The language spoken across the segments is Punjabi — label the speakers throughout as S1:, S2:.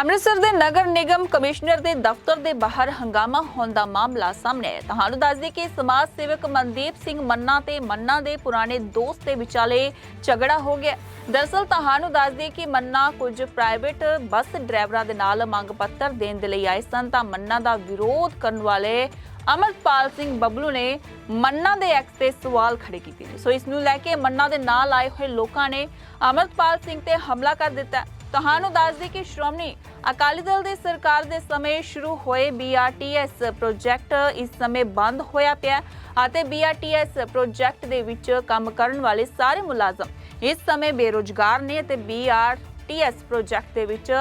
S1: ਅੰਮ੍ਰਿਤਸਰ ਦੇ ਨਗਰ ਨਿਗਮ ਕਮਿਸ਼ਨਰ ਦੇ ਦਫ਼ਤਰ ਦੇ ਬਾਹਰ ਹੰਗਾਮਾ ਹੋਣ ਦਾ ਮਾਮਲਾ ਸਾਹਮਣੇ ਆਇਆ। ਤੁਹਾਨੂੰ ਦੱਸ ਦਈਏ ਕਿ ਸਮਾਜ ਸੇਵਕ ਮਨਦੀਪ ਸਿੰਘ ਮੰਨਾ ਤੇ ਮੰਨਾ ਦੇ ਪੁਰਾਣੇ ਦੋਸਤ ਦੇ ਵਿਚਾਲੇ ਝਗੜਾ ਹੋ ਗਿਆ। ਦਰਅਸਲ ਤੁਹਾਨੂੰ ਦੱਸ ਦਈਏ ਕਿ ਮੰਨਾ ਕੁਝ ਪ੍ਰਾਈਵੇਟ ਬੱਸ ਡਰਾਈਵਰਾਂ ਦੇ ਨਾਲ ਮੰਗ ਪੱਤਰ ਦੇਣ ਦੇ ਲਈ ਆਏ ਸਨ। ਤਾਂ ਮੰਨਾ ਦਾ ਵਿਰੋਧ ਕਰਨ ਵਾਲੇ ਅਮਰਪਾਲ ਸਿੰਘ ਬਬਲੂ ਨੇ ਮੰਨਾ ਦੇ ਐਕਸ ਤੇ ਸਵਾਲ ਖੜੇ ਕੀਤੇ ਨੇ। ਸੋ ਇਸ ਨੂੰ ਲੈ ਕੇ ਮੰਨਾ ਦੇ ਨਾਲ ਆਏ ਹੋਏ ਲੋਕਾਂ ਨੇ ਅਮਰਪਾਲ ਸਿੰਘ ਤੇ ਹਮਲਾ ਕਰ ਦਿੱਤਾ। ਤੁਹਾਨੂੰ ਦੱਸ ਦਈਏ ਕਿ ਸ਼੍ਰੋਮਣੀ ਅਕਾਲੀ ਦਲ ਦੀ ਸਰਕਾਰ ਦੇ ਸਮੇਂ ਸ਼ੁਰੂ ਹੋਏ BRTS ਪ੍ਰੋਜੈਕਟ ਇਸ ਸਮੇਂ ਬੰਦ ਹੋਇਆ ਪਿਆ ਅਤੇ BRTS ਪ੍ਰੋਜੈਕਟ ਦੇ ਵਿੱਚ ਕੰਮ ਕਰਨ ਵਾਲੇ ਸਾਰੇ ਮੁਲਾਜ਼ਮ ਇਸ ਸਮੇਂ ਬੇਰੁਜ਼ਗਾਰ ਨੇ ਅਤੇ BRTS ਪ੍ਰੋਜੈਕਟ ਦੇ ਵਿੱਚ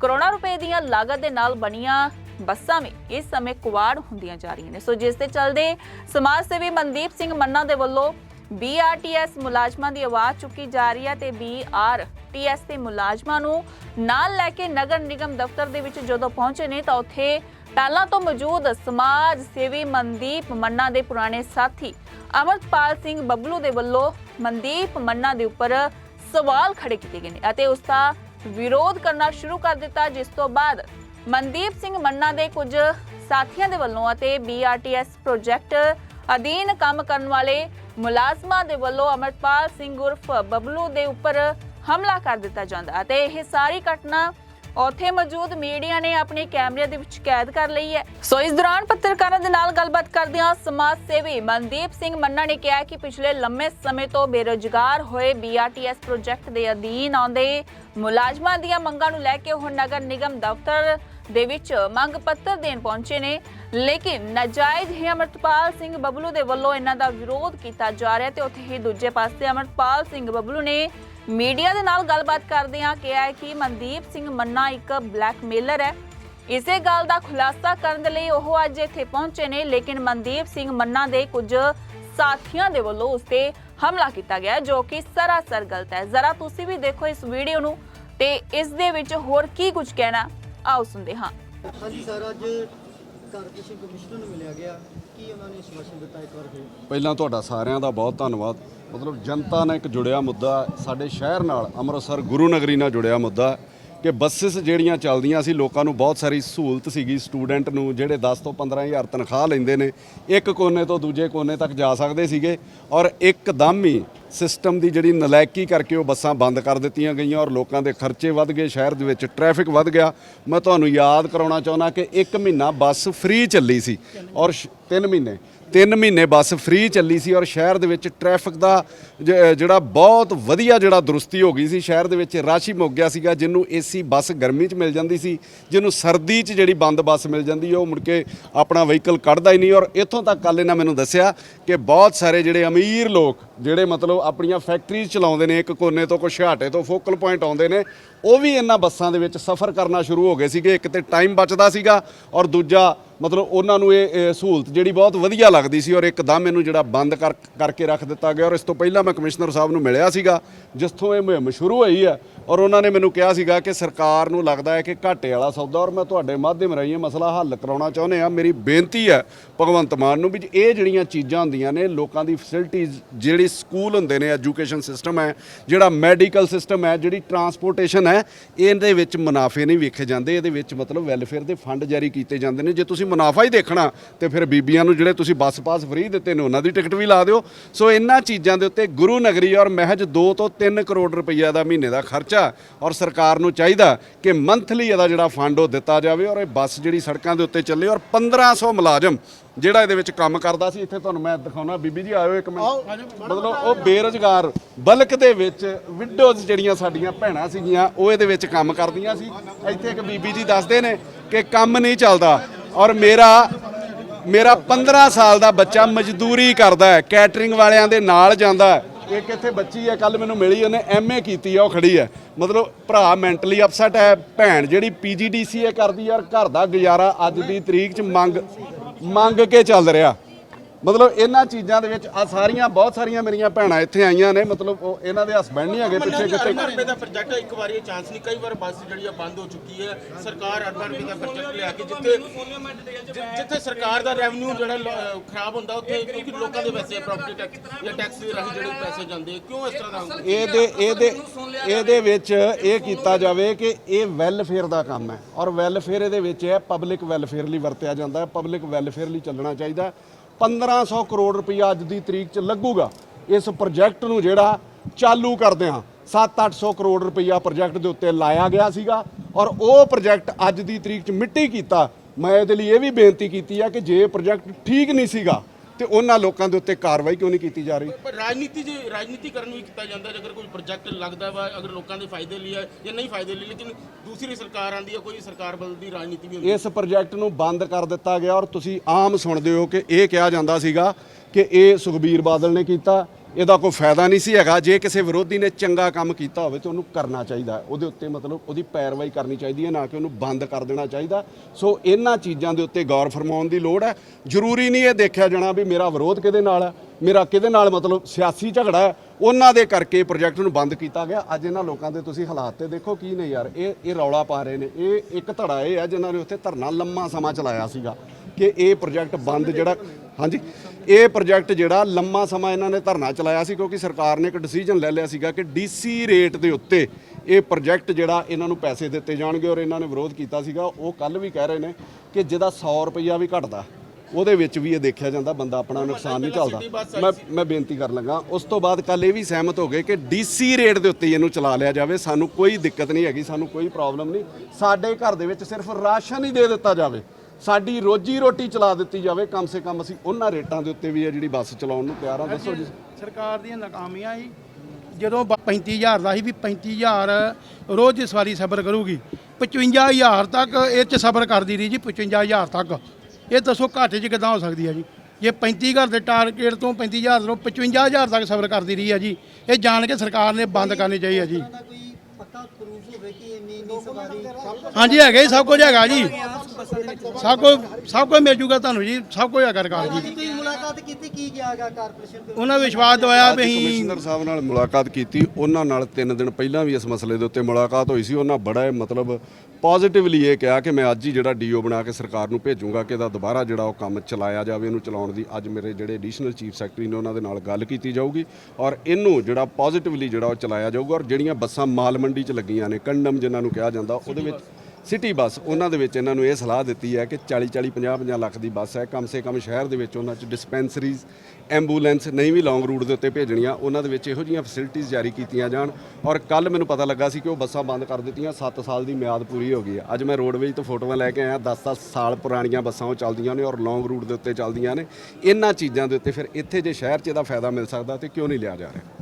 S1: ਕਰੋੜਾਂ ਰੁਪਏ ਦੀਆਂ ਲਾਗਤ ਦੇ ਨਾਲ ਬਣੀਆਂ ਬੱਸਾਂ ਵੀ ਇਸ ਸਮੇਂ ਕੁਵਾੜ ਹੁੰਦੀਆਂ ਜਾ ਰਹੀਆਂ ਨੇ। ਸੋ ਜਿਸ ਦੇ ਚੱਲਦੇ ਸਮਾਜ ਸੇਵੀ ਮਨਦੀਪ ਸਿੰਘ ਮੰਨਾ ਦੇ ਵੱਲੋਂ BRTS ਮੁਲਾਜ਼ਮਾਂ ਦੀ ਆਵਾਜ਼ ਚੁੱਕੀ ਜਾ ਰਹੀ ਹੈ ਤੇ BRTS ਦੇ ਮੁਲਾਜ਼ਮਾਂ ਨੂੰ ਨਾਲ ਲੈ ਕੇ ਨਗਰ ਨਿਗਮ ਦਫ਼ਤਰ ਦੇ ਵਿੱਚ ਜਦੋਂ ਪਹੁੰਚੇ ਨੇ ਤਾਂ ਉੱਥੇ ਪਹਿਲਾਂ ਤੋਂ ਮੌਜੂਦ ਸਮਾਜ ਸੇਵੀ ਮਨਦੀਪ ਮੰਨਾ ਦੇ ਪੁਰਾਣੇ ਸਾਥੀ ਅਮਰਪਾਲ ਸਿੰਘ ਬੱਬਲੂ ਦੇ ਵੱਲੋਂ ਮਨਦੀਪ ਮੰਨਾ ਦੇ ਉੱਪਰ ਸਵਾਲ ਖੜੇ ਕੀਤੇ ਗਏ ਨੇ ਅਤੇ ਉਸ ਦਾ ਵਿਰੋਧ ਕਰਨਾ ਸ਼ੁਰੂ ਕਰ ਦਿੱਤਾ, ਜਿਸ ਤੋਂ ਬਾਅਦ ਮਨਦੀਪ ਸਿੰਘ ਮੰਨਾ ਦੇ ਕੁਝ ਸਾਥੀਆਂ ਦੇ ਵੱਲੋਂ ਅਤੇ BRTS ਪ੍ਰੋਜੈਕਟ ਅਧੀਨ ਕੰਮ ਕਰਨ ਵਾਲੇ ਮੁਲਾਜ਼ਮਾਂ ਦੇ ਵੱਲੋਂ ਅਮਰਪਾਲ ਸਿੰਘ ਉਰਫ ਬਬਲੂ ਦੇ ਉੱਪਰ ਹਮਲਾ ਕਰ ਦਿੱਤਾ ਜਾਂਦਾ ਅਤੇ ਇਹ ਸਾਰੀ ਘਟਨਾ ਉੱਥੇ ਮੌਜੂਦ ਮੀਡੀਆ ਨੇ ਆਪਣੇ ਕੈਮਰੇ ਦੇ ਵਿੱਚ ਕੈਦ ਕਰ ਲਈ ਹੈ। ਸੋ ਇਸ ਦੌਰਾਨ ਪੱਤਰਕਾਰਾਂ ਦੇ ਨਾਲ ਗੱਲਬਾਤ ਕਰਦਿਆਂ ਸਮਾਜ ਸੇਵੀ ਮਨਦੀਪ ਸਿੰਘ ਮੰਨਾ ਨੇ ਕਿਹਾ ਕਿ ਪਿਛਲੇ ਲੰਮੇ ਸਮੇਂ ਤੋਂ ਬੇਰੁਜ਼ਗਾਰ ਹੋਏ BRTS ਪ੍ਰੋਜੈਕਟ ਦੇ ਅਧੀਨ ਆਉਂਦੇ ਮੁਲਾਜ਼ਮਾਂ ਦੀਆਂ ਮੰਗਾਂ ਨੂੰ ਲੈ ਕੇ ਉਹ ਨਗਰ ਨਿਗਮ ਦਫ਼ਤਰ ਦੇ ਵਿੱਚ ਮੰਗ ਪੱਤਰ ਦੇਣ ਪਹੁੰਚੇ ਨੇ। ਲੇਕਿਨ ਨਾਜਾਇਜ਼ ਹੀ ਅਮਰਤਪਾਲ ਸਿੰਘ ਬਬਲੂ ਦੇ ਵੱਲੋਂ ਇਹਨਾਂ ਦਾ ਵਿਰੋਧ ਕੀਤਾ ਜਾ ਰਿਹਾ ਤੇ ਉੱਥੇ ਹੀ ਦੂਜੇ ਪਾਸੇ ਅਮਰਤਪਾਲ ਸਿੰਘ ਬਬਲੂ ਨੇ ਮੀਡੀਆ ਦੇ ਨਾਲ ਗੱਲਬਾਤ ਕਰਦਿਆਂ ਕਿਹਾ ਹੈ ਕਿ ਮਨਦੀਪ ਸਿੰਘ ਮੰਨਾ ਇੱਕ ਬਲੈਕਮੇਲਰ ਹੈ। ਇਸੇ ਗੱਲ ਦਾ ਖੁਲਾਸਾ ਕਰਨ ਦੇ ਲਈ ਉਹ ਅੱਜ ਇੱਥੇ ਪਹੁੰਚੇ ਨੇ, ਲੇਕਿਨ ਮਨਦੀਪ ਸਿੰਘ ਮੰਨਾ ਦੇ ਕੁਝ ਸਾਥੀਆਂ ਦੇ ਵੱਲੋਂ ਉਸ ਤੇ ਹਮਲਾ ਕੀਤਾ ਗਿਆ ਜੋ ਕਿ ਸਰਾਸਰ ਗਲਤ ਹੈ। ਜ਼ਰਾ ਤੁਸੀਂ ਵੀ ਦੇਖੋ ਇਸ ਵੀਡੀਓ ਨੂੰ ਤੇ ਇਸ ਦੇ ਵਿੱਚ ਹੋਰ ਕੀ ਕੁਝ ਕਹਿਣਾ ਆਓ ਸੁਣਦੇ ਹਾਂ।
S2: ਹਾਂਜੀ ਸਰ ਅੱਜ ਕਾਰਪੋਰੇਸ਼ਨ ਕਮਿਸ਼ਨਰ ਨੂੰ ਮਿਲਿਆ ਗਿਆ। ਕੀ ਉਹਨਾਂ ਨੇ ਸਵਾਸ਼ਨ ਦਿੱਤਾ ਇੱਕ ਵਾਰ ਫਿਰ?
S3: ਪਹਿਲਾਂ ਤੁਹਾਡਾ ਸਾਰਿਆਂ ਦਾ ਬਹੁਤ ਧੰਨਵਾਦ। ਮਤਲਬ ਜਨਤਾ ਨਾਲ ਇੱਕ ਜੁੜਿਆ ਮੁੱਦਾ ਸਾਡੇ ਸ਼ਹਿਰ ਨਾਲ ਅੰਮ੍ਰਿਤਸਰ ਗੁਰੂ ਨਗਰੀ ਨਾਲ ਜੁੜਿਆ ਮੁੱਦਾ ਕਿ ਬੱਸਸ ਜਿਹੜੀਆਂ ਚੱਲਦੀਆਂ ਸੀ ਲੋਕਾਂ ਨੂੰ ਬਹੁਤ ਸਾਰੀ ਸਹੂਲਤ ਸੀਗੀ। ਸਟੂਡੈਂਟ ਨੂੰ ਜਿਹੜੇ 10 ਤੋਂ 15000 ਤਨਖਾਹ ਲੈਂਦੇ ਨੇ ਇੱਕ ਕੋਨੇ ਤੋਂ ਦੂਜੇ ਕੋਨੇ ਤੱਕ ਜਾ ਸਕਦੇ ਸੀਗੇ ਔਰ ਇੱਕਦਮ ਹੀ ਸਿਸਟਮ ਦੀ ਜਿਹੜੀ ਨਲਾਇਕੀ ਕਰਕੇ ਉਹ ਬੱਸਾਂ ਬੰਦ ਕਰ ਦਿੱਤੀਆਂ ਗਈਆਂ ਔਰ ਲੋਕਾਂ ਦੇ ਖਰਚੇ ਵੱਧ ਗਏ, ਸ਼ਹਿਰ ਦੇ ਵਿੱਚ ਟ੍ਰੈਫਿਕ ਵੱਧ ਗਿਆ। ਮੈਂ ਤੁਹਾਨੂੰ ਯਾਦ ਕਰਾਉਣਾ ਚਾਹੁੰਦਾ ਕਿ ਇੱਕ ਮਹੀਨਾ ਬੱਸ ਫ੍ਰੀ ਚੱਲੀ ਸੀ ਔਰ 3 ਮਹੀਨੇ। ਤਿੰਨ ਮਹੀਨੇ ਬੱਸ ਫ੍ਰੀ ਚੱਲੀ ਸੀ ਔਰ ਸ਼ਹਿਰ ਦੇ ਵਿੱਚ ਟ੍ਰੈਫਿਕ ਦਾ ਜ- ਜਿਹੜਾ ਬਹੁਤ ਵਧੀਆ ਜਿਹੜਾ ਦਰੁਸਤੀ ਹੋ ਗਈ ਸੀ, ਸ਼ਹਿਰ ਦੇ ਵਿੱਚ ਰਸ਼ ਹੀ ਮੁੱਕ ਗਿਆ ਸੀਗਾ, ਜਿਹਨੂੰ ਏਸੀ ਬੱਸ ਗਰਮੀ 'ਚ ਮਿਲ ਜਾਂਦੀ ਸੀ, ਜਿਹਨੂੰ ਸਰਦੀ 'ਚ ਜਿਹੜੀ ਬੰਦ ਬੱਸ ਮਿਲ ਜਾਂਦੀ, ਉਹ ਮੁੜ ਕੇ ਆਪਣਾ ਵਹੀਕਲ ਕੱਢਦਾ ਹੀ ਨਹੀਂ ਔਰ ਇੱਥੋਂ ਤੱਕ ਕੱਲ ਇਹਨਾਂ ਮੈਨੂੰ ਦੱਸਿਆ ਕਿ ਬਹੁਤ ਸਾਰੇ ਜਿਹੜੇ ਅਮੀਰ ਲੋਕ, ਜਿਹੜੇ ਮਤਲਬ ਆਪਣੀਆਂ ਫੈਕਟਰੀਜ਼ ਚਲਾਉਂਦੇ ਨੇ, ਇੱਕ ਕੋਨੇ ਤੋਂ ਕੁਛ ਛਾਟੇ ਤੋਂ ਫੋਕਲ ਪੁਆਇੰਟ ਆਉਂਦੇ ਨੇ, ਉਹ ਵੀ ਇਹਨਾਂ ਬੱਸਾਂ ਦੇ ਵਿੱਚ ਸਫ਼ਰ ਕਰਨਾ ਸ਼ੁਰੂ ਹੋ ਗਏ ਸੀਗੇ, ਇੱਕ ਤੇ ਟਾਈਮ ਬਚਦਾ ਸੀਗਾ ਔਰ ਦੂਜਾ ਮਤਲਬ ਉਹਨਾਂ ਨੂੰ ਇਹ ਸਹੂਲਤ ਜਿਹੜੀ ਬਹੁਤ ਵਧੀਆ ਲੱਗਦੀ ਸੀ ਔਰ ਇੱਕਦਮ ਇਹਨੂੰ ਜਿਹੜਾ ਬੰਦ ਕਰ, ਕਰਕੇ ਰੱਖ ਦਿੱਤਾ ਗਿਆ ਔਰ ਇਸ ਤੋਂ ਪਹਿਲਾਂ ਮੈਂ ਕਮਿਸ਼ਨਰ ਸਾਹਿਬ ਨੂੰ ਮਿਲਿਆ ਸੀਗਾ ਜਿੱਥੋਂ ਇਹ ਮੁਹਿੰਮ ਸ਼ੁਰੂ ਹੋਈ ਹੈ ਔਰ ਉਹਨਾਂ ਨੇ ਮੈਨੂੰ ਕਿਹਾ ਸੀਗਾ ਕਿ ਸਰਕਾਰ ਨੂੰ ਲੱਗਦਾ ਹੈ ਕਿ ਘਾਟੇ ਵਾਲਾ ਸੌਦਾ, ਔਰ ਮੈਂ ਤੁਹਾਡੇ ਮਾਧਿਅਮ ਰਾਹੀਂ ਇਹ ਮਸਲਾ ਹੱਲ ਕਰਾਉਣਾ ਚਾਹੁੰਦੇ ਆ ਮੇਰੀ ਬੇਨਤੀ ਹੈ ਭਗਵੰਤ ਮਾਨ ਨੂੰ ਵੀ ਇਹ ਜਿਹੜੀਆਂ ਚੀਜ਼ਾਂ ਹੁੰਦੀਆਂ ਨੇ, ਲੋਕਾਂ ਦੀ ਫੈਸਿਲਿਟੀਜ਼ ਜਿਹੜੀ ਸਕੂਲ ਹੁੰਦੇ ਨੇ ਐਜੂਕੇਸ਼ਨ ਸਿਸਟਮ ਹੈ, ਜਿਹੜਾ ਮੈਡੀਕਲ ਸਿਸਟਮ ਹੈ, ਜਿਹੜੀ ਟਰਾਂਸਪੋਰਟੇਸ਼ਨ ਹੈ, ਇਹਦੇ ਵਿੱਚ ਮੁਨਾਫੇ ਨਹੀਂ ਵੇਖੇ ਜਾਂਦੇ। ਇਹਦੇ ਵਿੱਚ ਮਤਲਬ ਵੈਲਫੇਅਰ ਦੇ ਫੰਡ ਜਾਰੀ ਕੀਤੇ ਜਾਂਦੇ ਨੇ। ਜੇ ਤੁਸੀਂ ਮੁਨਾਫਾ ਹੀ ਦੇਖਣਾ, ਤੇ ਫਿਰ ਬੀਬੀਆਂ ਨੂੰ ਜਿਹੜੇ ਤੁਸੀਂ ਬੱਸ ਪਾਸ ਫ੍ਰੀ ਦਿੱਤੇ ਨੇ, ਉਹਨਾਂ ਦੀ ਟਿਕਟ ਵੀ ਲਾ ਦਿਓ। ਸੋ ਇਹਨਾਂ ਚੀਜ਼ਾਂ ਦੇ ਉੱਤੇ ਗੁਰੂ ਨਗਰੀ ਔਰ ਮਹਿਜ 2 ਤੋਂ 3 ਕਰੋੜ ਰੁਪਈਆ ਦਾ ਮਹੀਨੇ ਦਾ ਖਰਚ ਔਰ ਸਰਕਾਰ ਨੂੰ ਚਾਹੀਦਾ ਕਿ ਮੰਥਲੀ ਇਹਦਾ ਜਿਹੜਾ ਫੰਡ ਉਹ ਦਿੱਤਾ ਜਾਵੇ ਔਰ ਇਹ ਬੱਸ ਜਿਹੜੀ ਸੜਕਾਂ ਦੇ ਉੱਤੇ ਚੱਲੇ ਔਰ 1500 ਮੁਲਾਜ਼ਮ ਜਿਹੜਾ ਇਹਦੇ ਵਿੱਚ ਕੰਮ ਕਰਦਾ ਸੀ। ਇੱਥੇ ਤੁਹਾਨੂੰ ਮੈਂ ਦਿਖਾਉਣਾ। ਬੀਬੀ ਜੀ ਆਇਓ ਇੱਕ ਮਿੰਟ। ਮਤਲਬ ਉਹ ਬੇਰੁਜ਼ਗਾਰ ਬਲਕ ਦੇ ਵਿੱਚ ਵਿਡੋਜ਼ ਜਿਹੜੀਆਂ ਸਾਡੀਆਂ ਭੈਣਾਂ ਸੀਗੀਆਂ ਉਹ ਇਹਦੇ ਵਿੱਚ ਕੰਮ ਕਰਦੀਆਂ ਸੀ। ਇੱਥੇ ਇੱਕ ਬੀਬੀ ਜੀ ਦੱਸਦੇ ਨੇ ਕਿ ਕੰਮ ਨਹੀਂ ਚੱਲਦਾ ਔਰ ਮੇਰਾ ਮੇਰਾ 15 ਸਾਲ ਦਾ ਬੱਚਾ ਮਜ਼ਦੂਰੀ ਕਰਦਾ ਹੈ ਕੈਟਰਿੰਗ ਵਾਲਿਆਂ ਦੇ ਨਾਲ ਜਾਂਦਾ ਹੈ। ਇੱਕ ਇੱਥੇ ਬੱਚੀ ਹੈ ਕੱਲ ਮੈਨੂੰ ਮਿਲੀ, ਉਹਨੇ ਐਮਏ ਕੀਤੀ ਆ, ਉਹ ਖੜੀ ਹੈ। ਮਤਲਬ ਭਰਾ ਮੈਂਟਲੀ ਅਪਸੈਟ ਹੈ, ਭੈਣ ਜਿਹੜੀ ਪੀਜੀਡੀਸੀਏ ਕਰਦੀ ਯਾਰ, ਘਰ ਦਾ ਗੁਜ਼ਾਰਾ ਅੱਜ ਦੀ ਤਰੀਕ 'ਚ ਮੰਗ ਮੰਗ ਕੇ ਚੱਲ ਰਿਹਾ। ਮਤਲਬ ਇਹਨਾਂ ਚੀਜ਼ਾਂ ਦੇ ਵਿੱਚ ਆ ਸਾਰੀਆਂ ਬਹੁਤ ਸਾਰੀਆਂ ਮੇਰੀਆਂ ਭੈਣਾਂ ਇੱਥੇ ਆਈਆਂ ਨੇ ਮਤਲਬ ਉਹ ਇਹਨਾਂ ਦੇ ਹਸਬੰਡ ਨਹੀਂ ਹੈਗੇ ਪਿੱਛੇ ਕਿਤੇ।
S4: ਰੁਪਏ ਦਾ ਪ੍ਰੋਜੈਕਟ ਇੱਕ ਵਾਰੀ ਇਹ ਚਾਂਸ ਨਹੀਂ ਕਈ ਵਾਰ ਬੱਸ ਜਿਹੜੀ ਆ ਬੰਦ ਹੋ ਚੁੱਕੀ ਹੈ। ਸਰਕਾਰ ਅਰਬਨ ਰੁਪਏ ਦਾ ਪ੍ਰੋਜੈਕਟ ਲਿਆ ਕੇ ਜਿੱਥੇ ਜਿੱਥੇ ਸਰਕਾਰ ਦਾ ਰੈਵਨਿਊ ਜਿਹੜਾ ਖਰਾਬ ਹੁੰਦਾ ਉੱਥੇ ਕਿਉਂਕਿ ਲੋਕਾਂ ਦੇ ਪੈਸੇ ਪ੍ਰਾਪਰਟੀ ਟੈਕਸ ਜਾਂ ਟੈਕਸ ਦੇ ਰਾਹੀਂ ਜਿਹੜੇ ਪੈਸੇ ਜਾਂਦੇ ਕਿਉਂ ਇਸ ਤਰ੍ਹਾਂ ਦਾ ਹੁੰਦਾ?
S3: ਇਹਦੇ ਇਹਦੇ ਇਹਦੇ ਵਿੱਚ ਇਹ ਕੀਤਾ ਜਾਵੇ ਕਿ ਇਹ ਵੈਲਫੇਅਰ ਦਾ ਕੰਮ ਹੈ। ਔਰ ਵੈਲਫੇਅਰ ਇਹਦੇ ਵਿੱਚ ਹੈ ਪਬਲਿਕ ਵੈਲਫੇਅਰ ਲਈ ਵਰਤਿਆ ਜਾਂਦਾ ਹੈ ਪਬਲਿਕ ਵੈਲਫੇਅਰ ਲਈ ਚੱਲਣਾ ਚਾਹੀਦਾ ਹੈ। 1500 ਕਰੋੜ ਰੁਪਈਆ ਅੱਜ ਦੀ ਤਰੀਕ 'ਚ ਲੱਗੂਗਾ। ਇਸ ਪ੍ਰੋਜੈਕਟ ਨੂੰ ਜਿਹੜਾ ਚਾਲੂ ਕਰਦੇ ਹਾਂ। 7-800 ਕਰੋੜ ਰੁਪਈਆ ਪ੍ਰੋਜੈਕਟ ਦੇ ਉੱਤੇ ਲਾਇਆ ਗਿਆ ਸੀਗਾ ਔਰ ਉਹ ਪ੍ਰੋਜੈਕਟ ਅੱਜ ਦੀ ਤਰੀਕ 'ਚ ਮਿੱਟੀ ਕੀਤਾ। ਮੈਂ ਇਹਦੇ ਲਈ ਇਹ ਵੀ ਬੇਨਤੀ ਕੀਤੀ ਆ ਕਿ ਜੇ ਪ੍ਰੋਜੈਕਟ ਠੀਕ ਨਹੀਂ ਸੀਗਾ ਤੇ ਉਹਨਾਂ ਲੋਕਾਂ ਦੇ ਉੱਤੇ ਕਾਰਵਾਈ ਕਿਉਂ ਨਹੀਂ ਕੀਤੀ ਜਾ ਰਹੀ?
S4: ਪਰ ਰਾਜਨੀਤੀ ਜੇ ਰਾਜਨੀਤੀਕਰਨ ਵੀ ਕੀਤਾ ਜਾਂਦਾ ਅਗਰ ਕੋਈ ਪ੍ਰੋਜੈਕਟ ਲੱਗਦਾ ਵਾ ਅਗਰ ਲੋਕਾਂ ਦੇ ਫਾਇਦੇ ਲਈ ਹੈ ਜਾਂ ਨਹੀਂ ਫਾਇਦੇ ਲਈ ਲੇਕਿਨ ਦੂਸਰੀ ਸਰਕਾਰ ਆਂਦੀ ਹੈ ਕੋਈ ਸਰਕਾਰ ਬਦਲਦੀ ਰਾਜਨੀਤੀ ਵੀ ਹੁੰਦੀ
S3: ਇਸ ਪ੍ਰੋਜੈਕਟ ਨੂੰ ਬੰਦ ਕਰ ਦਿੱਤਾ ਗਿਆ ਔਰ ਤੁਸੀਂ ਆਮ ਸੁਣਦੇ ਹੋ ਕਿ ਇਹ ਕਿਹਾ ਜਾਂਦਾ ਸੀਗਾ ਕਿ ਇਹ ਸੁਖਬੀਰ ਬਾਦਲ ਨੇ ਕੀਤਾ ਇਹਦਾ ਕੋਈ ਫਾਇਦਾ ਨਹੀਂ ਸੀ ਹੈਗਾ। ਜੇ ਕਿਸੇ ਵਿਰੋਧੀ ਨੇ ਚੰਗਾ ਕੰਮ ਕੀਤਾ ਹੋਵੇ ਤਾਂ ਉਹਨੂੰ ਕਰਨਾ ਚਾਹੀਦਾ। ਉਹਦੇ ਉੱਤੇ ਮਤਲਬ ਉਹਦੀ ਪੈਰਵਾਈ ਕਰਨੀ ਚਾਹੀਦੀ ਹੈ, ਨਾ ਕਿ ਉਹਨੂੰ ਬੰਦ ਕਰ ਦੇਣਾ ਚਾਹੀਦਾ। ਸੋ ਇਹਨਾਂ ਚੀਜ਼ਾਂ ਦੇ ਉੱਤੇ ਗੌਰ ਫਰਮਾਉਣ ਦੀ ਲੋੜ ਹੈ। ਜ਼ਰੂਰੀ ਨਹੀਂ ਇਹ ਦੇਖਿਆ ਜਾਣਾ ਵੀ ਮੇਰਾ ਵਿਰੋਧ ਕਿਹਦੇ ਨਾਲ ਹੈ ਮੇਰਾ ਕਿਹਦੇ ਨਾਲ ਮਤਲਬ ਸਿਆਸੀ ਝਗੜਾ ਹੈ। ਉਹਨਾਂ ਦੇ ਕਰਕੇ ਪ੍ਰੋਜੈਕਟ ਨੂੰ ਬੰਦ ਕੀਤਾ ਗਿਆ। ਅੱਜ ਇਹਨਾਂ ਲੋਕਾਂ ਦੇ ਤੁਸੀਂ ਹਾਲਾਤ ਤੇ ਦੇਖੋ ਕੀ ਨੇ ਯਾਰ। ਇਹ ਇਹ ਰੌਲਾ ਪਾ ਰਹੇ ਨੇ। ਇਹ ਇੱਕ ਧੜਾ ਇਹ ਹੈ ਜਿਨ੍ਹਾਂ ਨੇ ਉੱਥੇ ਧਰਨਾ ਲੰਮਾ ਸਮਾਂ ਚਲਾਇਆ ਸੀਗਾ ਕਿ ਇਹ ਪ੍ਰੋਜੈਕਟ ਬੰਦ ਜਿਹੜਾ ਹਾਂਜੀ। ਇਹ ਪ੍ਰੋਜੈਕਟ ਜਿਹੜਾ ਲੰਮਾ ਸਮਾਂ ਇਹਨਾਂ ਨੇ ਧਰਨਾ ਚਲਾਇਆ ਸੀ ਕਿਉਂਕਿ ਸਰਕਾਰ ਨੇ ਇੱਕ ਡਿਸੀਜਨ ਲੈ ਲਿਆ ਸੀਗਾ ਕਿ ਡੀਸੀ ਰੇਟ ਦੇ ਉੱਤੇ ਇਹ ਪ੍ਰੋਜੈਕਟ ਜਿਹੜਾ ਇਹਨਾਂ ਨੂੰ ਪੈਸੇ ਦਿੱਤੇ ਜਾਣਗੇ ਔਰ ਇਹਨਾਂ ਨੇ ਵਿਰੋਧ ਕੀਤਾ ਸੀਗਾ। ਉਹ ਕੱਲ ਵੀ ਕਹਿ ਰਹੇ ਨੇ ਕਿ ਜਿਹਦਾ 100 ਰੁਪਈਆ ਵੀ ਘਟਦਾ, ਉਹਦੇ ਵਿੱਚ ਵੀ ਇਹ ਦੇਖਿਆ ਜਾਂਦਾ ਬੰਦਾ ਆਪਣਾ ਨੁਕਸਾਨ ਨਹੀਂ ਚੱਲਦਾ ਮੈਂ ਮੈਂ ਬੇਨਤੀ ਕਰ ਲੱਗਾ, ਉਸ ਤੋਂ ਬਾਅਦ ਕੱਲ ਇਹ ਵੀ ਸਹਿਮਤ ਹੋ ਗਏ ਕਿ ਡੀਸੀ ਰੇਟ ਦੇ ਉੱਤੇ ਇਹਨੂੰ ਚਲਾ ਲਿਆ ਜਾਵੇ। ਸਾਨੂੰ ਕੋਈ ਦਿੱਕਤ ਨਹੀਂ ਹੈਗੀ, ਸਾਨੂੰ ਕੋਈ ਪ੍ਰੋਬਲਮ ਨਹੀਂ। ਸਾਡੇ ਘਰ ਦੇ ਵਿੱਚ ਸਿਰਫ ਰਾਸ਼ਨ ਹੀ ਦੇ ਦਿੱਤਾ ਜਾਵੇ। ਸਾਡੀ ਰੋਜੀ ਰੋਟੀ ਚਲਾ ਦਿੱਤੀ ਜਾਵੇ ਕਮ ਸੇ ਕਮ ਅਸੀਂ ਉਹਨਾਂ ਰੇਟਾਂ ਦੇ ਉੱਤੇ ਵੀ ਇਹ ਜਿਹੜੀ ਬੱਸ ਚਲਾਉਣ ਨੂੰ ਤਿਆਰ ਆ। ਦੱਸੋ ਜੀ।
S5: ਸਰਕਾਰ ਦੀਆਂ ਨਾਕਾਮੀਆਂ ਹੀ ਜਦੋਂ ਬ- 35000 ਦਾ ਸੀ ਵੀ 35000 ਰੋਜ਼ ਦੀ ਸਵਾਰੀ ਸਬਰ ਕਰੂਗੀ 55000 ਤੱਕ ਇਹ ਚ ਸਬਰ ਕਰਦੀ ਰਹੀ ਜੀ 55000 ਤੱਕ। ਇਹ ਦੱਸੋ ਘਾਟੇ 'ਚ ਕਿਦਾਂ ਹੋ ਸਕਦੀ ਹੈ ਜੀ? ਜੇ 35000 ਦੇ ਟਾਰਗੇਟ ਤੋਂ 35000 ਤੋਂ 55000 ਤੱਕ ਸਬਰ ਕਰਦੀ ਰਹੀ ਹੈ ਜੀ ਇਹ ਜਾਣ ਕੇ ਸਰਕਾਰ ਨੇ ਬੰਦ ਕਰਨੀ ਚਾਹੀਦੀ ਹੈ ਜੀ
S2: ਦਾ ਕੋਈ ਪੱਕਾ ਪ੍ਰੂਫ ਹੋਵੇ ਕਿ ਇੰਨੀ ਇੰਨੀ ਸਵਾਰੀ
S5: ਹਾਂਜੀ ਹੈਗਾ ਜੀ ਸਭ ਕੁਝ ਹੈਗਾ ਜੀ। ਸਭ ਕੁਝ ਸਭ ਕੁਝ ਮਿਲ ਜੂਗਾ ਤੁਹਾਨੂੰ ਜੀ ਸਭ ਕੁਝ ਹੈਗਾ ਸਰਕਾਰ ਜੀ।
S2: ਤੁਸੀਂ ਮੁਲਾਕਾਤ ਕੀਤੀ ਕੀ ਕਿਹਾਗਾ ਕਾਰਪੋਰੇਸ਼ਨ ਦੇ
S5: ਉਹਨਾਂ ਵਿਸ਼ਵਾਸ ਦਵਾਇਆ ਵੀ ਅਸੀਂ
S3: ਕਮਿਸ਼ਨਰ ਸਾਹਿਬ ਨਾਲ ਮੁਲਾਕਾਤ ਕੀਤੀ ਉਹਨਾਂ ਨਾਲ 3 ਦਿਨ ਪਹਿਲਾਂ ਵੀ ਇਸ ਮਸਲੇ ਦੇ ਉੱਤੇ ਮੁਲਾਕਾਤ ਹੋਈ ਸੀ। ਉਹਨਾਂ ਬੜਾ ਮਤਲਬ ਪੋਜ਼ਿਟਿਵਲੀ ਇਹ ਕਿਹਾ ਕਿ ਮੈਂ ਅੱਜ ਹੀ ਜਿਹੜਾ ਡੀਓ ਬਣਾ ਕੇ ਸਰਕਾਰ ਨੂੰ ਭੇਜੂੰਗਾ ਕਿ ਇਹਦਾ ਦੁਬਾਰਾ ਜਿਹੜਾ ਉਹ ਕੰਮ ਚਲਾਇਆ ਜਾਵੇ ਇਹਨੂੰ ਚਲਾਉਣ ਦੀ ਅੱਜ ਮੇਰੇ ਜਿਹੜੇ ਐਡੀਸ਼ਨਲ ਚੀਫ ਸੈਕਟਰੀ ਨੇ ਉਹਨਾਂ ਦੇ ਨਾਲ ਗੱਲ ਕੀਤੀ ਜਾਊਗੀ ਔਰ ਇਹਨੂੰ ਜਿਹੜਾ ਪੋਜ਼ਿਟਿਵਲੀ ਜਿਹੜਾ ਉਹ ਚਲਾਇਆ ਜਾਊਗਾ ਔਰ ਜਿਹੜੀਆਂ ਬੱਸਾਂ ਮਾਲ ਮੰਡੀ 'ਚ ਲੱਗੀਆਂ ਨੇ ਕੰਡਮ ਜਿਨ੍ਹਾਂ ਨੂੰ ਕਿਹਾ ਜਾਂਦਾ, ਉਹਦੇ ਵਿੱਚ ਸਿਟੀ ਬੱਸ, ਉਹਨਾਂ ਦੇ ਵਿੱਚ ਇਹਨਾਂ ਨੂੰ ਇਹ ਸਲਾਹ ਦਿੱਤੀ ਹੈ ਕਿ 40 40 50 50 ਲੱਖ ਦੀ ਬੱਸ ਹੈ। ਕਮ ਸੇ ਕਮ ਸ਼ਹਿਰ ਦੇ ਵਿੱਚ ਉਹਨਾਂ 'ਚ ਡਿਸਪੈਂਸਰੀਜ਼ ਐਂਬੂਲੈਂਸ ਨਹੀਂ ਵੀ ਲੌਂਗ ਰੂਟ ਦੇ ਉੱਤੇ ਭੇਜਣੀਆਂ, ਉਹਨਾਂ ਦੇ ਵਿੱਚ ਇਹੋ ਜਿਹੀਆਂ ਫੈਸਿਲਿਟੀਆਂ ਜਾਰੀ ਕੀਤੀਆਂ ਜਾਣ। ਔਰ ਕੱਲ ਮੈਨੂੰ ਪਤਾ ਲੱਗਾ ਸੀ ਕਿ ਉਹ ਬੱਸਾਂ ਬੰਦ ਕਰ ਦਿੱਤੀਆਂ 7 ਸਾਲ ਦੀ ਮਿਆਦ ਪੂਰੀ ਹੋ ਗਈ ਹੈ। ਅੱਜ ਮੈਂ ਰੋਡਵੇਜ ਤੋਂ ਫੋਟੋਆਂ ਲੈ ਕੇ ਆਇਆ 10-10 ਸਾਲ ਪੁਰਾਣੀਆਂ ਬੱਸਾਂ ਉਹ ਚੱਲਦੀਆਂ ਨੇ ਔਰ ਲੌਂਗ ਰੂਟ ਦੇ ਉੱਤੇ ਚੱਲਦੀਆਂ ਨੇ। ਇਹਨਾਂ ਚੀਜ਼ਾਂ ਦੇ ਉੱਤੇ ਫਿਰ ਇੱਥੇ ਜੇ ਸ਼ਹਿਰ 'ਚ ਇਹਦਾ ਫਾਇਦਾ ਮਿਲ ਸਕਦਾ ਤੇ ਕਿਉਂ ਨਹੀਂ ਲਿਆ ਜਾ ਰਿਹਾ?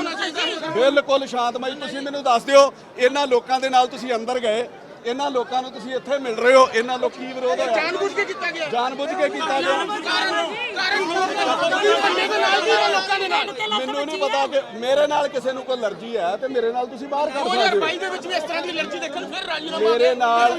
S3: ਬਿਲਕੁਲ ਸ਼ਾਂਤਮਈ ਤੁਸੀਂ ਮੈਨੂੰ ਦੱਸ ਦਿਓ ਇਹਨਾਂ ਲੋਕਾਂ ਦੇ ਨਾਲ ਤੁਸੀਂ ਅੰਦਰ ਗਏ ਇਹਨਾਂ ਲੋਕਾਂ ਨੂੰ ਤੁਸੀਂ ਇੱਥੇ ਮਿਲ ਰਹੇ ਹੋ ਇਹਨਾਂ ਲੋਕ ਕੀ ਵਿਰੋਧ ਹੋਇਆ
S4: ਜਾਣਬੁੱਝ ਕੇ ਕੀਤਾ ਗਿਆ
S3: ਜਾਣਬੁੱਝ ਕੇ ਕੀਤਾ ਗਿਆ ਮੈਨੂੰ ਨਹੀਂ ਪਤਾ ਕਿ ਮੇਰੇ ਨਾਲ ਕਿਸੇ ਨੂੰ ਕੋਈ ਅਲਰਜੀ ਹੈ ਤੇ ਮੇਰੇ ਨਾਲ ਤੁਸੀਂ ਬਾਹਰ ਕਰ ਸਕਦੇ ਹੋ।
S4: 2022 ਦੇ ਵਿੱਚ ਵੀ ਇਸ ਤਰ੍ਹਾਂ ਦੀ ਅਲਰਜੀ ਦੇਖਣ ਨੂੰ ਫਿਰ ਰਾਜੀਨਾਮਾ
S3: ਮੇਰੇ ਨਾਲ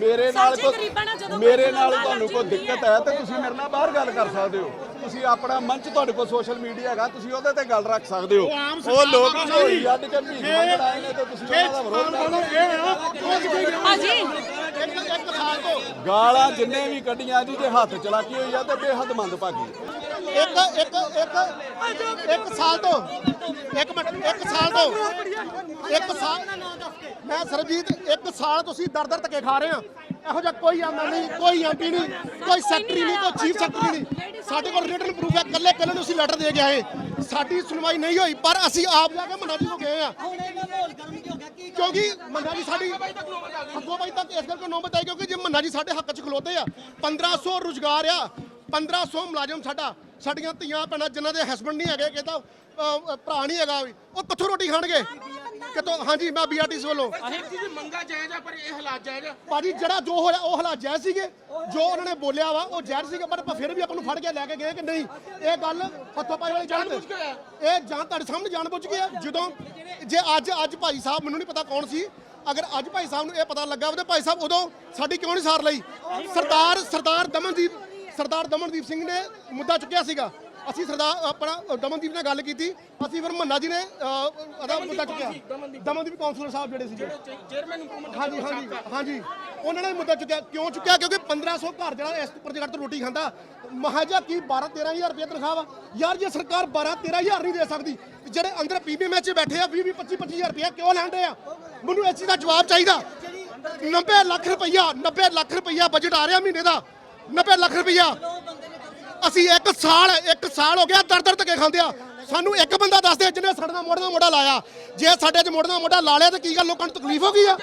S3: ਮੇਰੇ ਨਾਲ ਕੋਈ ਮੇਰੇ ਨਾਲ
S6: ਗੱਲ
S3: ਤੁਹਾਨੂੰ ਕੋਈ ਦਿੱਕਤ ਹੈ। ਤੇ ਤੁਸੀਂ ਮੇਰੇ ਨਾਲ ਬਾਹਰ ਗੱਲ ਕਰ ਸਕਦੇ ਹੋ। ਤੁਸੀਂ ਆਪਣਾ ਮੰਚ ਤੁਹਾਡੇ ਕੋਲ ਸੋਸ਼ਲ ਮੀਡੀਆ ਹੈਗਾ ਤੁਸੀਂ ਉਹਦੇ ਤੇ ਗੱਲ ਰੱਖ ਸਕਦੇ ਹੋ। ਉਹ ਲੋਕ ਝੋਲੀ ਅੱਡ ਕੇ ਭੀਖ ਮੰਗਣ ਆਏ ਨੇ ਤੇ ਤੁਸੀਂ ਉਹਨਾਂ ਦਾ ਵਿਰੋਧ ਕਰਦੇ ਹੋ।
S6: ਹਾਂਜੀ।
S3: ਗਾਲਾਂ ਜਿੰਨੇ ਵੀ ਕੱਢੀਆਂ ਜੀ ਜੇ ਹੱਥ ਚਲਾਕੀ ਹੋਈ ਆ ਤੇ ਬੇਹੱਦ ਮੰਦ ਭਾਗੀ
S7: ਇੱਕ ਇੱਕ ਇੱਕ ਇੱਕ ਸਾਲ ਤੋਂ ਇੱਕ ਮਿੰਟ, ਇੱਕ ਸਾਲ ਤੋਂ ਇੱਕ ਸਾਲ ਮੈਂ ਸਰਬਜੀਤ, ਇੱਕ ਸਾਲ ਤੁਸੀਂ ਦਰ ਦਰ ਧੱਕੇ ਖਾ ਰਹੇ ਆ ਇਹੋ ਜਿਹਾ ਕੋਈ ਐਮਐਲ ਨਹੀਂ, ਕੋਈ ਐਮਪੀ ਨਹੀਂ, ਕੋਈ ਸੈਕਟਰੀ ਨਹੀਂ, ਕੋਈ ਚੀਫ ਸੈਕਟਰੀ ਨਹੀਂ। ਸਾਡੇ ਕੋਲ ਰਿਟਨ ਪ੍ਰੂਫ ਹੈ ਕੱਲੇ ਕੱਲੇ ਨੂੰ ਅਸੀਂ ਲੈਟਰ ਦੇ ਕੇ ਆਏ। ਸਾਡੀ ਸੁਣਵਾਈ ਨਹੀਂ ਹੋਈ, ਪਰ ਅਸੀਂ ਆਪ ਜਾ ਕੇ ਮਨਾਲੀ ਜੀ ਨੂੰ ਗਏ ਆ ਕਿਉਂਕਿ ਮੰਨਾ ਸਾਡੀ ਅੱਗੋਂ ਬਾਈ ਤੱਕ ਇਸ ਕਰਕੇ ਨੌਬਤ ਆਈ, ਕਿਉਂਕਿ ਜੇ ਮੰਨਾ ਜੀ ਸਾਡੇ ਹੱਕ 'ਚ ਖਲੋਤੇ ਆ 1500 ਰੁਜ਼ਗਾਰ ਆ 1500 ਮੁਲਾਜ਼ਮ ਸਾਡਾ ਸਾਡੀਆਂ ਧੀਆਂ ਭੈਣਾਂ ਜਿਨ੍ਹਾਂ ਦੇ ਹਸਬੰਡ ਨਹੀਂ ਹੈਗੇ ਕਹਿੰਦਾ ਭਰਾ ਨਹੀਂ ਹੈਗਾ ਵੀ ਉਹ ਕਿੱਥੋਂ ਰੋਟੀ ਖਾਣਗੇ? ਕਿਤੋਂ ਹਾਂਜੀ ਮੈਂ ਬੀਆਰਟੀਸੀ ਵੱਲੋਂ।
S4: ਅਸੀਂ ਜੀ ਮੰਗਾ ਜਾਇਜ਼ ਆ ਪਰ ਇਹ ਹਾਲਾਤ ਜਾਇਜ਼ ਆ।
S7: ਭਾਜੀ ਜਿਹੜਾ ਜੋ ਹੋਇਆ ਉਹ ਹਾਲਾਤ ਜਾਇਜ਼ ਸੀਗੇ। ਜੋ ਉਹਨਾਂ ਨੇ ਬੋਲਿਆ ਵਾ ਉਹ ਜਾਇਜ਼ ਸੀਗਾ ਪਰ ਫਿਰ ਵੀ ਆਪਾਂ ਨੂੰ ਫੜ ਕੇ ਲੈ ਕੇ ਗਏ ਕਿ ਨਹੀਂ? ਇਹ ਗੱਲ ਹੱਥੋਂ ਪਾਈ ਵਾਲੀ ਜਾਣ
S4: ਜਾਣਬੁੱਝ ਕੇ ਹੋਇਆ।
S7: ਇਹ ਜਾਂ ਤੁਹਾਡੇ ਸਾਹਮਣੇ ਜਾਣ ਬੁੱਝ ਗਿਆ ਜਦੋਂ ਜੇ ਅੱਜ ਅੱਜ ਭਾਈ ਸਾਹਿਬ ਮੈਨੂੰ ਨਹੀਂ ਪਤਾ ਕੌਣ ਸੀ ਅਗਰ ਅੱਜ ਭਾਈ ਸਾਹਿਬ ਨੂੰ ਇਹ ਪਤਾ ਲੱਗਾ ਉਹਦੇ ਭਾਈ ਸਾਹਿਬ ਉਦੋਂ ਸਾਡੀ ਕਿਉਂ ਨਹੀਂ ਸਾਰ ਲਈ? ਸਰਦਾਰ ਸਰਦਾਰ ਦਮਨਦੀਪ ਸਰਦਾਰ ਦਮਨਦੀਪ ਸਿੰਘ ਨੇ ਮੁੱਦਾ ਚੁੱਕਿਆ ਸੀਗਾ। ਅਸੀਂ ਸਰਦਾਰ ਆਪਣਾ ਦਮਨਦੀਪ ਨਾਲ ਗੱਲ ਕੀਤੀ। ਅਸੀਂ ਫਿਰ ਮੰਨਾ ਜੀ ਨੇ ਉਹਦਾ ਮੁੱਦਾ ਚੁੱਕਿਆ। ਦਮਨਦੀਪ। ਕਾਉਂਸਲਰ ਸਾਹਿਬ ਜਿਹੜੇ ਸੀਗੇ।
S4: ਚੇਅਰਮੈਨ ਹੁਕੂਮਤ
S7: ਹਾਂਜੀ ਹਾਂਜੀ ਹਾਂਜੀ। ਉਹਨਾਂ ਨੇ ਮੁੱਦਾ ਚੁੱਕਿਆ। ਕਿਉਂ ਚੁੱਕਿਆ? ਕਿਉਂਕਿ 1500 ਘਰ ਜਿਹੜਾ ਇਸ ਪ੍ਰੋਜੈਕਟ ਤੋਂ ਰੋਟੀ ਖਾਂਦਾ ਮਹਾਜਾ ਕੀ 12 13000 ਰੁਪਏ ਤਨਖਾਹ ਵਾ? ਯਾਰ ਜੇ ਸਰਕਾਰ 12 13000 ਨਹੀਂ ਦੇ ਸਕਦੀ ਜਿਹੜੇ ਅੰਦਰ ਪੀਬੀਐਮ 'ਚ ਬੈਠੇ ਆ 20 20 25 25000 ਰੁਪਏ ਕਿਉਂ ਲੈਣ ਰਹੇ ਆ? ਮੈਨੂੰ ਇਸ ਚੀਜ਼ ਦਾ ਜਵਾਬ ਚਾਹੀਦਾ। 90 ਲੱਖ ਰੁਪਈਆ 90 ਲੱਖ ਰੁਪਈਆ ਬਜਟ ਆ ਰਿਹਾ ਮਹੀਨੇ ਦਾ। 90 ਲੱਖ ਰੁਪਈਆ। ਅਸੀਂ ਇੱਕ ਸਾਲ ਇੱਕ ਸਾਲ ਹੋ ਗਿਆ ਦਰ ਦਰ ਧੱਕੇ ਖਾਂਦੇ ਆ। ਸਾਨੂੰ ਇੱਕ ਬੰਦਾ ਦੱਸ ਦੇ ਜਿਹਨੇ ਸਾਡੇ ਨਾਲ ਨਾਲ ਮੋਢਾ ਲਾਇਆ। ਜੇ ਸਾਡੇ 'ਚ ਨਾਲ ਮੋਢਾ ਲਾ ਲਿਆ ਤਾਂ ਕੀ ਗੱਲ ਲੋਕਾਂ ਨੂੰ ਤਕਲੀਫ ਹੋ ਗਈ ਆ?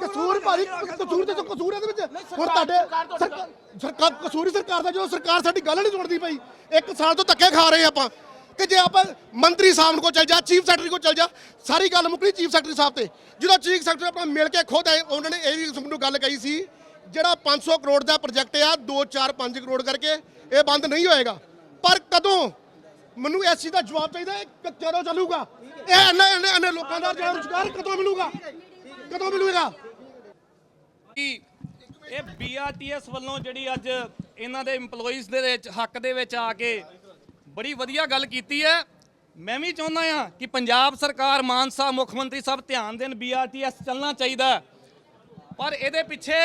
S4: ਕਸੂਰ
S7: ਭਾਜੀ ਕਸੂਰ ਤੇ ਕਸੂਰ ਇਹਦੇ ਵਿੱਚ। ਹੁਣ ਤੁਹਾਡੇ ਸਰਕਾਰ ਕਸੂਰੀ ਸਰਕਾਰ ਦਾ ਜੋ ਸਰਕਾਰ ਸਾਡੀ ਗੱਲ ਨਹੀਂ ਸੁਣਦੀ ਪਈ ਇੱਕ ਸਾਲ ਤੋਂ ਧੱਕੇ ਖਾ ਰਹੇ ਆਪਾਂ। ਕਿ ਜੇ ਆਪਾਂ ਮੰਤਰੀ ਸਾਹਿਬ ਕੋਲ ਚੱਲ ਜਾ ਚੀਫ ਸੈਕਟਰੀ ਕੋਲ ਚੱਲ ਜਾ ਸਾਰੀ ਗੱਲ ਮੁੱਕਣੀ ਚੀਫ ਸੈਕਟਰੀ ਸਾਹਿਬ ਤੇ। ਜਦੋਂ ਚੀਫ ਸੈਕਟਰੀ ਆਪਾਂ ਮਿਲ ਕੇ ਖੁਦ ਆਏ ਉਹਨਾਂ ਨੇ ਇਹ ਵੀ ਸਾਨੂੰ ਗੱਲ ਕਹੀ ਸੀ ਜਿਹੜਾ 500 ਕਰੋੜ ਦਾ ਪ੍ਰੋਜੈਕਟ ਆ 2 4 5 ਕਰੋੜ ਕਰਕੇ ਇਹ ਬੰਦ ਨਹੀਂ ਹੋਏਗਾ। ਪਰ ਕਦੋਂ? ਮੈਨੂੰ ਇਸ ਚੀਜ਼ ਦਾ ਜਵਾਬ ਚਾਹੀਦਾ ਹੈ ਕਿ ਕਦੋਂ ਚੱਲੂਗਾ? ਇਹ ਇੰਨੇ ਇੰਨੇ ਇੰਨੇ ਲੋਕਾਂ ਦਾ ਜਿਹੜਾ ਰੁਜ਼ਗਾਰ ਕਦੋਂ ਮਿਲੂਗਾ? ਕਦੋਂ ਮਿਲੂਗਾ?
S6: ਇਹ ਬੀਆਰਟੀਐਸ ਵੱਲੋਂ ਜਿਹੜੀ ਅੱਜ ਇਹਨਾਂ ਦੇ EMPLOYEES ਦੇ ਵਿੱਚ, ਹੱਕ ਦੇ ਵਿੱਚ ਆ ਕੇ ਬੜੀ ਵਧੀਆ ਗੱਲ ਕੀਤੀ ਹੈ। ਮੈਂ ਵੀ ਚਾਹੁੰਦਾ ਆ ਕਿ ਪੰਜਾਬ ਸਰਕਾਰ ਮਾਨ ਸਾਹਿਬ ਮੁੱਖ ਮੰਤਰੀ ਸਾਹਿਬ ਧਿਆਨ ਦੇਣ ਬੀਆਰਟੀਐਸ ਚੱਲਣਾ ਚਾਹੀਦਾ ਪਰ ਇਹਦੇ ਪਿੱਛੇ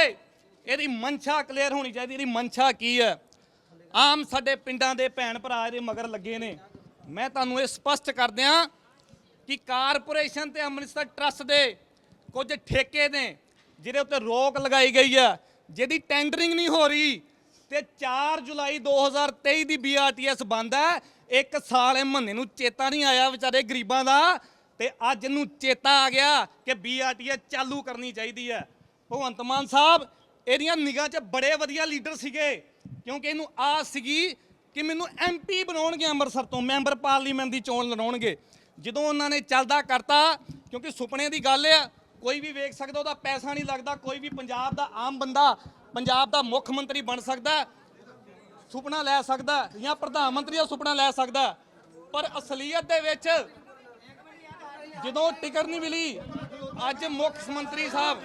S6: ਇਹਦੀ ਮਨਸ਼ਾ ਕਲੀਅਰ ਹੋਣੀ ਚਾਹੀਦੀ, ਇਹਦੀ ਮਨਸ਼ਾ ਕੀ ਹੈ? ਆਮ ਸਾਡੇ ਪਿੰਡਾਂ ਦੇ ਭੈਣ ਭਰਾ ਇਹਦੇ ਮਗਰ ਲੱਗੇ ਨੇ। ਮੈਂ ਤੁਹਾਨੂੰ ਇਹ ਸਪਸ਼ਟ ਕਰ ਦਿਆਂ ਕਿ ਕਾਰਪੋਰੇਸ਼ਨ ਤੇ ਅੰਮ੍ਰਿਤਸਰ ਟਰੱਸਟ ਦੇ ਕੁਝ ਠੇਕੇ ਨੇ, ਜਿਹਦੇ ਉੱਤੇ ਰੋਕ ਲਗਾਈ ਗਈ ਹੈ, ਜਿਹਦੀ ਟੈਂਡਰਿੰਗ ਨਹੀਂ ਹੋ ਰਹੀ ਤੇ 4 ਜੁਲਾਈ 2023 ਦੀ ਬੀਆਰਟੀਐਸ ਬੰਦ ਹੈ। ਇੱਕ ਸਾਲ ਇਹ ਮੰਨੇ ਨੂੰ ਚੇਤਾ ਨਹੀਂ ਆਇਆ ਵਿਚਾਰੇ ਗਰੀਬਾਂ ਦਾ ਤੇ ਅੱਜ ਨੂੰ ਚੇਤਾ ਆ ਗਿਆ ਕਿ ਬੀਆਰਟੀਐਸ ਚਾਲੂ ਕਰਨੀ ਚਾਹੀਦੀ ਹੈ। ਭਗਵੰਤ ਮਾਨ ਸਾਹਿਬ ਇਹਦੀਆਂ ਨਿਗਾਹ 'ਚ ਬੜੇ ਵਧੀਆ ਲੀਡਰ ਸੀਗੇ, ਕਿਉਂਕਿ ਇਹਨੂੰ ਆਸ ਸੀਗੀ ਕਿ ਮੈਨੂੰ ਐਮਪੀ ਬਣਾਉਣਗੇ ਅੰਮ੍ਰਿਤਸਰ ਤੋਂ, ਮੈਂਬਰ ਪਾਰਲੀਮੈਂਟ ਦੀ ਚੋਣ ਲੜਾਉਣਗੇ। ਜਦੋਂ ਉਹਨਾਂ ਨੇ ਚੱਲਦਾ ਕਰਤਾ, ਕਿਉਂਕਿ ਸੁਪਨੇ ਦੀ ਗੱਲ ਆ, ਕੋਈ ਵੀ ਵੇਖ ਸਕਦਾ ਉਹਦਾ ਪੈਸਾ ਨਹੀਂ ਲੱਗਦਾ, ਕੋਈ ਵੀ ਪੰਜਾਬ ਦਾ ਆਮ ਬੰਦਾ, ਪੰਜਾਬ ਦਾ ਮੁੱਖ ਮੰਤਰੀ ਬਣ ਸਕਦਾ, ਸੁਪਨਾ ਲੈ ਸਕਦਾ ਜਾਂ ਪ੍ਰਧਾਨ ਮੰਤਰੀ ਦਾ ਸੁਪਨਾ ਲੈ ਸਕਦਾ। ਪਰ ਅਸਲੀਅਤ ਦੇ ਵਿੱਚ ਜਦੋਂ ਟਿਕਟ ਨਹੀਂ ਮਿਲੀ, ਅੱਜ ਮੁੱਖ ਮੰਤਰੀ ਸਾਹਿਬ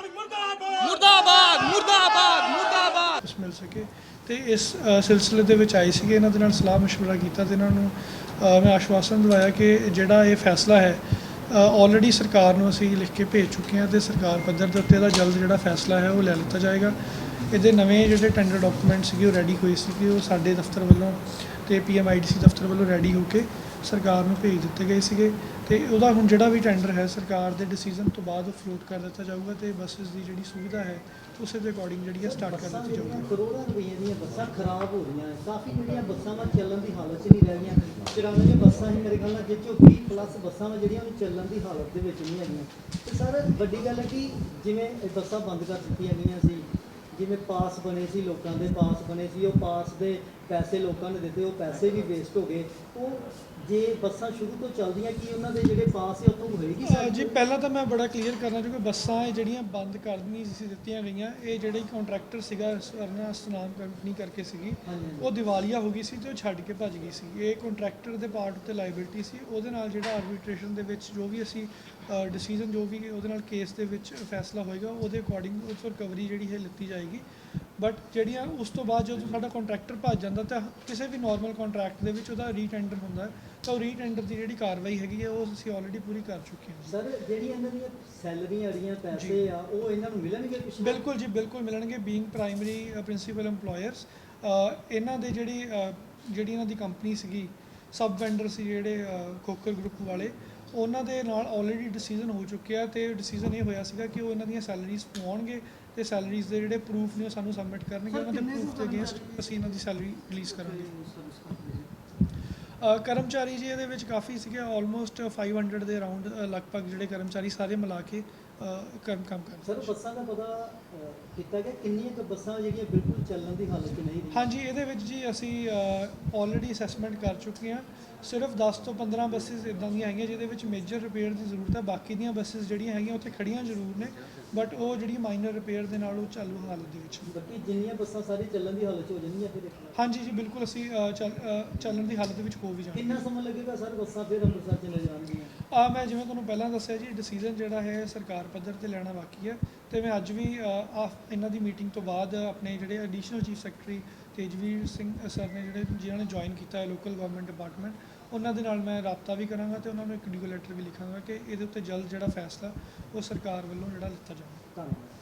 S6: ਮੁਰਦਾਬਾਦ ਮੁਰਦਾਬਾਦ ਮੁਰਦਾਬਾਦ
S8: ਵਾਪਸ ਮਿਲ ਸਕੇ ਤੇ ਇਸ ਅ, ਸਿਲਸਿਲੇ ਦੇ ਵਿੱਚ ਆਏ ਸੀਗੇ ਇਹਨਾਂ ਦੇ ਨਾਲ ਸਲਾਹ مشورہ ਕੀਤਾ ਤੇ ਇਹਨਾਂ ਨੂੰ ਅ, ਮੈਂ ਆਸ਼ਵਾਸਨ ਦਿਵਾਇਆ ਕਿ ਜਿਹੜਾ ਇਹ ਫੈਸਲਾ ਹੈ ਆਲਰੇਡੀ ਸਰਕਾਰ ਨੂੰ ਅਸੀਂ ਲਿਖ ਕੇ ਭੇਜ ਚੁੱਕੇ ਹਾਂ ਤੇ ਸਰਕਾਰ ਪੱਧਰ ਦੇ ਉੱਤੇ ਇਹਦਾ ਜਲਦ ਜਿਹੜਾ ਫੈਸਲਾ ਹੈ ਉਹ ਲੈ ਲਿੱਤਾ ਜਾਏਗਾ ਇਹਦੇ ਨਵੇਂ ਜਿਹੜੇ ਟੈਂਡਰ ਡਾਕੂਮੈਂਟ ਸੀਗੇ ਉਹ ਰੈਡੀ ਹੋਏ ਸੀਗੇ ਉਹ ਸਾਡੇ ਦਫ਼ਤਰ ਵੱਲੋਂ ਤੇ ਪੀਐਮਆਈਡੀਸੀ ਦਫ਼ਤਰ ਵੱਲੋਂ ਰੈਡੀ ਹੋ ਕੇ ਸਰਕਾਰ ਨੂੰ ਭੇਜ ਦਿੱਤੇ ਗਏ ਸੀਗੇ ਤੇ ਉਹਦਾ ਹੁਣ ਜਿਹੜਾ ਵੀ ਟੈਂਡਰ ਹੈ, ਸਰਕਾਰ ਦੇ ਡਿਸੀਜਨ ਤੋਂ ਬਾਅਦ ਉਹ ਕਰ ਦਿੱਤਾ ਜਾਊਗਾ ਤੇ ਬੱਸਸ ਦੀ ਜਿਹੜੀ ਸੁਵਿਧਾ ਹੈ, ਉਸੇ ਦੇ ਅਕੋਰਡਿੰਗ ਜਿਹੜੀ ਹੈ ਸਟਾਰਟ ਕਰ ਦਿੱਤੀ ਜਾਊਗੀ।
S2: ਕਰੋੜਾਂ ਰੁਪਏ ਦੀਆਂ ਬੱਸਾਂ ਖਰਾਬ ਹੋ ਰਹੀਆਂ ਕਾਫੀ ਜਿਹੜੀਆਂ ਬੱਸਾਂ ਵਾ ਚੱਲਣ ਦੀ ਹਾਲਤ 'ਚ ਨਹੀਂ ਰਹਿ ਗਈਆਂ ਚੁਰਾਨਵੇਂ ਬੱਸਾਂ ਹੀ ਮੇਰੇ ਖਿਆਲ ਨਾਲ ਜਿਹ 'ਚੋਂ 20 ਪਲੱਸ ਬੱਸਾਂ ਵਾ ਜਿਹੜੀਆਂ ਉਹ ਚੱਲਣ ਦੀ ਹਾਲਤ ਦੇ ਵਿੱਚ ਨਹੀਂ ਹੈਗੀਆਂ। ਤੇ ਸਰ, ਵੱਡੀ ਗੱਲ ਹੈ ਕਿ ਜਿਵੇਂ ਬੱਸਾਂ ਬੰਦ ਕਰ ਦਿੱਤੀਆਂ ਗਈਆਂ ਸੀ ਜਿਵੇਂ ਪਾਸ ਬਣੇ ਸੀ ਲੋਕਾਂ ਦੇ ਪਾਸ ਬਣੇ ਸੀ ਉਹ ਪਾਸ ਦੇ ਪੈਸੇ ਲੋਕਾਂ ਨੇ ਦਿੱਤੇ ਉਹ ਪੈਸੇ ਵੀ ਵੇਸਟ ਹੋ ਗਏ। ਉਹ ਜੇ ਬੱਸਾਂ ਸ਼ੁਰੂ ਤੋਂ ਚੱਲਦੀਆਂ ਕੀ ਉਹਨਾਂ ਦੇ ਜਿਹੜੇ ਪਾਸ ਹੈ ਉਤੋਂ ਹੋਏਗੀ
S8: ਅ, ਜੀ ਪਹਿਲਾਂ ਤਾਂ ਮੈਂ ਬੜਾ ਕਲੀਅਰ ਕਰਨਾ ਚਾਹੁੰਦਾ ਬੱਸਾਂ ਇਹ ਜਿਹੜੀਆਂ ਬੰਦ ਕਰ ਨਹੀਂ ਸੀ ਦਿੱਤੀਆਂ ਗਈਆਂ ਇਹ ਜਿਹੜੀ ਕੰਟਰੈਕਟਰ ਸੀਗਾ ਸਵਰਨਾ ਸਨਾਮ ਕੰਪਨੀ ਕਰਕੇ ਸੀਗੀ। ਉਹ ਦੀਵਾਲੀਆ ਹੋ ਗਈ ਸੀ ਤੇ ਉਹ ਛੱਡ ਕੇ ਭੱਜ ਗਈ ਸੀ। ਇਹ ਕੰਟਰੈਕਟਰ ਦੇ ਪਾਰਟ ਉੱਤੇ ਲਾਇਬਿਲਟੀ ਸੀ ਉਹਦੇ ਨਾਲ ਜਿਹੜਾ ਆਰਬਿਟ੍ਰੇਸ਼ਨ ਦੇ ਵਿੱਚ ਜੋ ਵੀ ਅਸੀਂ ਡਿਸੀਜਨ ਜੋ ਵੀ ਉਹਦੇ ਨਾਲ ਕੇਸ ਦੇ ਵਿੱਚ ਫੈਸਲਾ ਹੋਏਗਾ ਉਹਦੇ ਅਕੋਰਡਿੰਗ ਉਸ ਰਿਕਵਰੀ ਜਿਹੜੀ ਹੈ ਲਿੱਤੀ ਜਾਏਗੀ। ਬਟ ਜਿਹੜੀਆਂ ਉਸ ਤੋਂ ਬਾਅਦ ਜਦੋਂ ਸਾਡਾ ਕੰਟਰੈਕਟਰ ਭੱਜ ਜਾਂਦਾ ਤਾਂ ਕਿਸੇ ਵੀ ਨਾਰਮਲ ਕੰਟਰੈਕਟ ਦੇ ਵਿੱਚ ਉਹਦਾ ਰੀਟੈਂਡਰ ਹੁੰਦਾ ਤਾਂ ਉਹ ਰੀਟੈਂਡਰ ਦੀ ਜਿਹੜੀ ਕਾਰਵਾਈ ਹੈਗੀ ਹੈ ਉਹ ਅਸੀਂ ਆਲਰੇਡੀ ਪੂਰੀ ਕਰ ਚੁੱਕੇ ਹਾਂ।
S2: ਸਰ ਜਿਹੜੀਆਂ ਇਹਨਾਂ ਦੀਆਂ ਸੈਲਰੀਆਂ ਅੜੀਆਂ ਪੈਸੇ ਆ ਉਹ ਇਹਨਾਂ ਨੂੰ ਮਿਲਣਗੇ ਕੁਛ
S8: ਬਿਲਕੁਲ ਜੀ ਬਿਲਕੁਲ ਮਿਲਣਗੇ ਬੀਇੰਗ ਪ੍ਰਾਇਮਰੀ ਪ੍ਰਿੰਸੀਪਲ EMPLOYERS ਇਹਨਾਂ ਦੇ ਜਿਹੜੀ ਜਿਹੜੀ ਇਹਨਾਂ ਦੀ ਕੰਪਨੀ ਸੀਗੀ ਸਬ ਵੈਂਡਰ ਸੀ ਜਿਹੜੇ ਖੋਖਰ ਗਰੁੱਪ ਵਾਲੇ ਉਹਨਾਂ ਦੇ ਨਾਲ ਆਲਰੇਡੀ ਡਿਸੀਜਨ ਹੋ ਚੁੱਕਿਆ ਤੇ ਡਿਸੀਜਨ ਇਹ ਹੋਇਆ ਸੀਗਾ ਕਿ ਉਹ ਇਹਨਾਂ ਦੀਆਂ ਸੈਲਰੀਜ਼ ਪਵਾਉਣਗੇ ਤੇ ਸੈਲਰੀਜ਼ ਦੇ ਜਿਹੜੇ ਪ੍ਰੂਫ ਨੇ ਉਹ ਸਾਨੂੰ ਸਬਮਿਟ ਕਰਨਗੇ ਉਹਨਾਂ ਦੇ ਪ੍ਰੂਫ ਦੇ ਅਗੇਂਸਟ ਅਸੀਂ ਇਹਨਾਂ ਦੀ ਸੈਲਰੀ ਰਿਲੀਜ਼ ਕਰਾਂਗੇ। ਕਰਮਚਾਰੀ ਜੀ ਇਹਦੇ ਵਿੱਚ ਕਾਫੀ ਸੀਗੇ ਆਲਮੋਸਟ 500 ਦੇ ਅਰਾਊਂਡ ਲਗਭਗ ਜਿਹੜੇ ਕਰਮਚਾਰੀ ਸਾਰੇ ਮਿਲਾ ਕੇ ਕੰਮ ਕੰਮ ਕਰ
S2: ਸਰ ਬੱਸਾਂ ਦਾ ਪਤਾ ਕੀਤਾ ਗਿਆ? ਕਿੰਨੀਆਂ ਕੁ ਬੱਸਾਂ ਜਿਹੜੀਆਂ ਬਿਲਕੁਲ ਚੱਲਣ ਦੀ ਹਾਲਤ 'ਚ ਨਹੀਂ
S8: ਹਾਂਜੀ ਇਹਦੇ ਵਿੱਚ ਜੀ ਅਸੀਂ ਆਲਰੇਡੀ ਅਸੈਸਮੈਂਟ ਕਰ ਚੁੱਕੇ ਹਾਂ। ਸਿਰਫ 10 ਤੋਂ 15 ਬੱਸਿਸ ਇਦਾਂ ਦੀਆਂ ਹੈਗੀਆਂ ਜਿਹਦੇ ਵਿੱਚ ਮੇਜਰ ਰਿਪੇਅਰ ਦੀ ਜ਼ਰੂਰਤ ਹੈ। ਬਾਕੀ ਦੀਆਂ ਬੱਸਿਸ ਜਿਹੜੀਆਂ ਹੈਗੀਆਂ ਉੱਥੇ ਖੜੀਆਂ ਜ਼ਰੂਰ ਨੇ। ਬਟ ਉਹ ਜਿਹੜੀ ਮਾਈਨਰ ਰਿਪੇਅਰ ਦੇ ਨਾਲ ਉਹ ਚਾਲੂ ਹਾਲਤ ਦੇ ਵਿੱਚ ਨੇ।
S2: ਬਾਕੀ ਜਿੰਨੀਆਂ ਬੱਸਾਂ ਸਾਰੀ ਚੱਲਣ ਦੀ ਹਾਲਤ 'ਚ ਹੋ ਜਾਣਗੀਆਂ ਫਿਰ ਇੱਕ ਨਾਲ।
S8: ਹਾਂਜੀ ਜੀ ਬਿਲਕੁਲ ਅਸੀਂ ਅ, ਚੱਲ- ਅ, ਚੱਲਣ ਦੀ ਹਾਲਤ ਦੇ ਵਿੱਚ ਹੋ ਵੀ ਜਾਵਾਂਗੇ
S2: ਕਿੰਨਾ ਸਮਾਂ ਲੱਗੇਗਾ ਸਰ ਬੱਸਾਂ ਫਿਰ ਅੰਮ੍ਰਿਤਸਰ ਚਲੇ ਜਾਣਗੀਆਂ
S8: ਆ ਮੈਂ ਜਿਵੇਂ ਤੁਹਾਨੂੰ ਪਹਿਲਾਂ ਦੱਸਿਆ ਜੀ ਡਿਸੀਜਨ ਜਿਹੜਾ ਹੈ ਸਰਕਾਰ ਪੱਧਰ ਤੇ ਲੈਣਾ ਬਾਕੀ ਹੈ ਤੇ ਮੈਂ ਅੱਜ ਵੀ ਅ, ਆ ਇਹਨਾਂ ਦੀ ਮੀਟਿੰਗ ਤੋਂ ਬਾਅਦ ਆਪਣੇ ਜਿਹੜੇ additional chief secretary Tejveer Singh sir ਨੇ ਜਿਹੜੇ ਜਿਨ੍ਹਾਂ ਨੇ ਜੁਆਇਨ ਕੀਤਾ ਹੈ ਲੋਕਲ ਗਵਰਨਮੈਂਟ ਡਿਪਾਰਟਮੈਂਟ ਉਹਨਾਂ ਦੇ ਨਾਲ ਮੈਂ ਰਾਬਤਾ ਵੀ ਕਰਾਂਗਾ ਤੇ ਉਹਨਾਂ ਨੂੰ ਇੱਕ ਡੀਓ ਲੈਟਰ ਵੀ ਲਿਖਾਂਗਾ ਕਿ ਇਹਦੇ ਉੱਤੇ ਜਲਦ ਜਿਹੜਾ ਫੈਸਲਾ ਉਹ ਸਰਕਾਰ ਵੱਲੋਂ ਜਿਹੜਾ ਲਿੱਤਾ ਜਾਵੇ।
S2: ਧੰਨਵਾਦ।